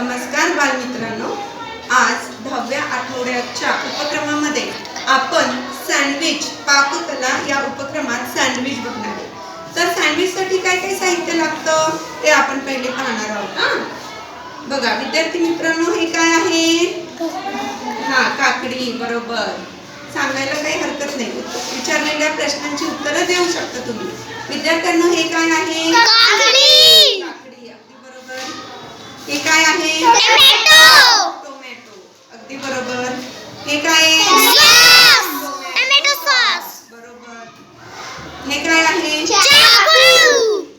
नमस्कार बालमित्रांनो. आज दहाव्या आठवड्याच्या उपक्रमामध्ये आपण सँडविच पाककला या उपक्रमात सँडविच बघणार आहे. तर सँडविचसाठी काय काय साहित्य लागतं ते आपण पहिले पाहणार आहोत हा? बघा विद्यार्थी मित्रांनो हे काय आहे? हा काकडी बरोबर. सांगायला काही हरकत नाही. विचारलेल्या प्रश्नांची उत्तरं देऊ शकता तुम्ही. विद्यार्थ्यांनो हे काय आहे? हे काय आहे? टोमॅटो टोमॅटो अगदी बरोबर. हे काय टोमॅटो सॉस बरोबर. हे काय आहे?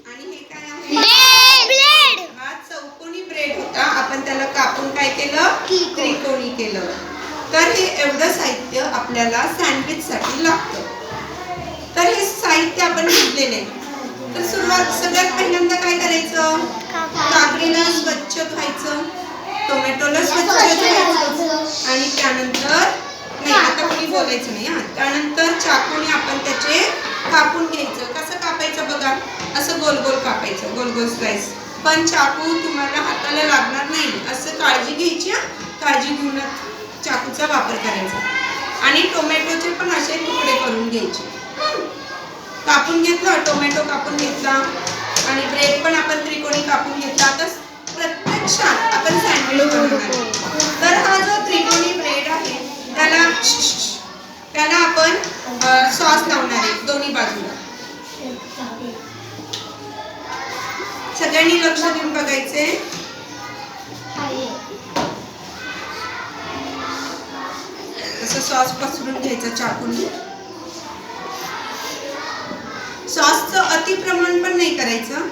आणि हे काय आहे? ब्लेड हा चौकोनी ब्रेड होता. आपण त्याला कापून काय केलं? त्रिकोणी. केलं. तर हे एवढं साहित्य आपल्याला सँडविच साठी लागतं. तर हे साहित्य आपण घेतलेले. तर सुरुवात सगळ्यात पहिल्यांदा काय करायचं? काकडीला स्वच्छ धुवायचं टोमॅटोला स्वच्छ धुवायचं आणि त्यानंतर नाही आता कोणी बोलायचं नाही हा. त्यानंतर चाकूने आपण त्याचे कापून घ्यायचं. कसं कापायचं बघा? असं गोल गोल कापायचं गोल गोल स्लाइस. पण चाकू तुम्हाला हाताला लागणार नाही. असं काळजी घ्यायची. काळजी घेऊनच चाकूचा वापर करायचा. आणि टोमॅटोचे पण असे तुकडे करून घ्यायचे. कापून घेतला टोमॅटो कापून घेतला. आणि ब्रेड पण आपण त्रिकोणी कापून घेतला तर प्रत्यक्षात आपण सँडविच बनवणार तर हा जो त्रिकोणी ब्रेड आहे त्याला त्याला आपण सॉस लावणार आहे दोन्ही बाजूला. सगळ्यांनी लक्ष देऊन बघायचे असं सॉस पसरून घ्यायचं चाकून. सॉसचं अतिप्रमाण पण नाही करायचं.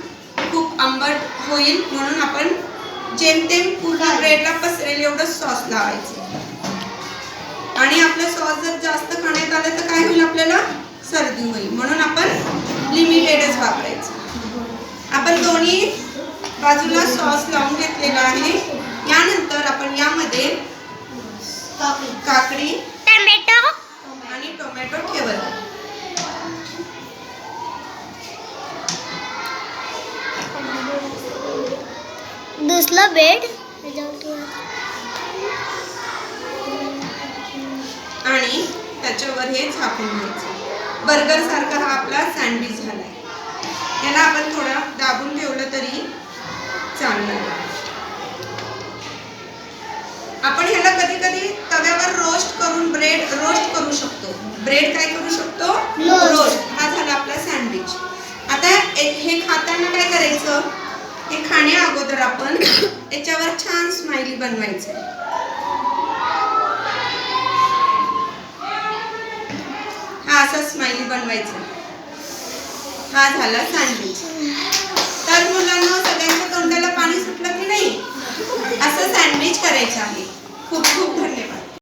खूप आंबट होईल म्हणून आपण जेमतेम पूर्ण ब्रेडला पसरेल एवढं सॉस लावायचं. आणि आपलं सॉस जर जास्त खाण्यात आलं तर काय होईल आपल्याला? सर्दी होईल. म्हणून आपण लिमिटेडच वापरायचं. आपण दोन्ही बाजूला सॉस लावून घेतलेला आहे. यानंतर आपण यामध्ये काकडी टोमॅटो. आणि टोमॅटो ठेवत दुसरं बेड. आणि त्याच्यावर हे झाकून घ्यायचं. बर्गर सारखा हा आपला सँडविच झालाय. याला आपण थोडा दाबून ठेवलं तरी चालणार आपण ह्याला कधी कधी तव्यावर रोस्ट करून ब्रेड रोस्ट करू शकतो. ब्रेड काय करू शकतो. रोस्ट हा झाला आपला सँडविच. आता हे खाताना काय करायचं? हे खाण्या अगोदर आपण याच्यावर छान स्माइली बनवायचं हा असा स्माइली बनवायचा. हा झाला सँडविच तर मुलांना सगळ्यांच्या तोंडाला पाणी सुटलं की नाही? असं सँडविच करायचं आहे. खूप खूप धन्यवाद.